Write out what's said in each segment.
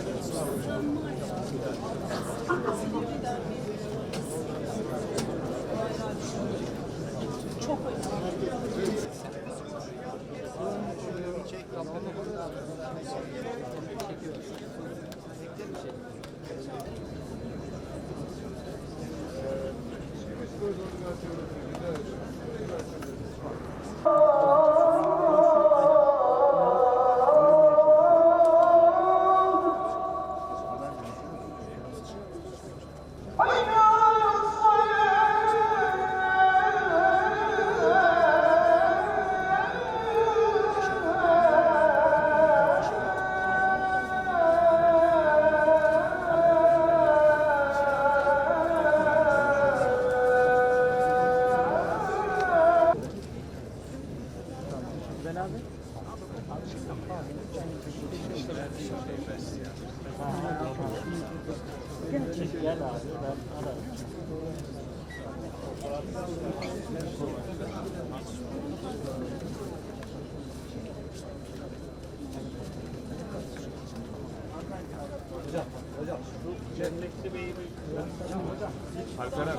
Thank you. Gerçek gel abi ben ararım. Hocam, hocam şu cennetli beyi Alper abi.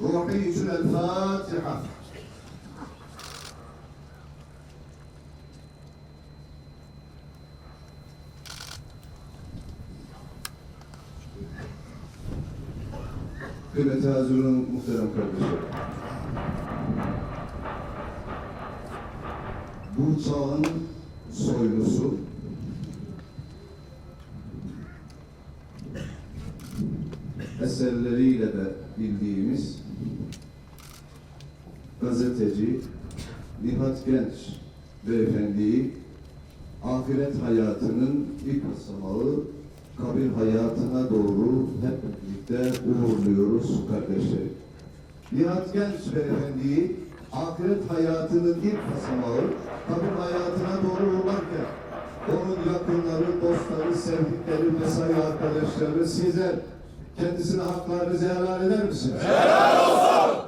Rahmetullah. روحي الفاتحة Kıymetli hazırın muhterem kardeşlerim. Bu çağın soylusu eserleriyle de bildiğimiz gazeteci Nihat Genç beyefendiyi ahiret hayatının ilk basamağı kabir hayatına doğru hep birlikte uğurluyoruz kardeşlerim. Nihat Genç beyefendiyi ahiret hayatının ilk basamağı kabir hayatına doğru uğurlarken onun yakınları, dostları, sevdikleri, mesai arkadaşları sizler kendisine haklarınızı helal eder misiniz? Helal olsun!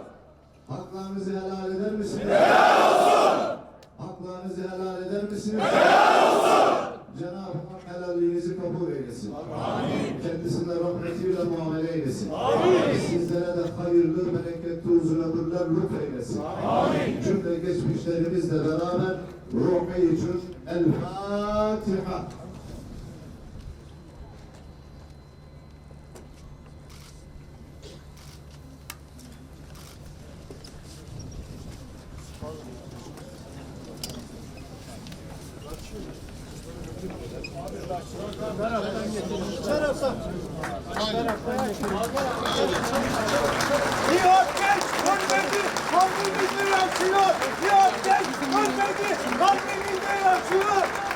Haklarınızı helal eder misiniz? Helal olsun! Haklarınızı helal eder misiniz? Helal olsun! Cenab-ı Hak helalliğinizi kabul eylesin. Amin. Kendisine rahmetiyle muamele eylesin. Amin. Sizlere de hayırlı, bereketli uzun ömürler lütfeylesin. Amin. Cümle geçmişlerimizle beraber ruhi için El Fatiha. Nihat Genç ölmedi, kalbimizde yaşıyor. Nihat Genç ölmedi, kalbimizde yaşıyor.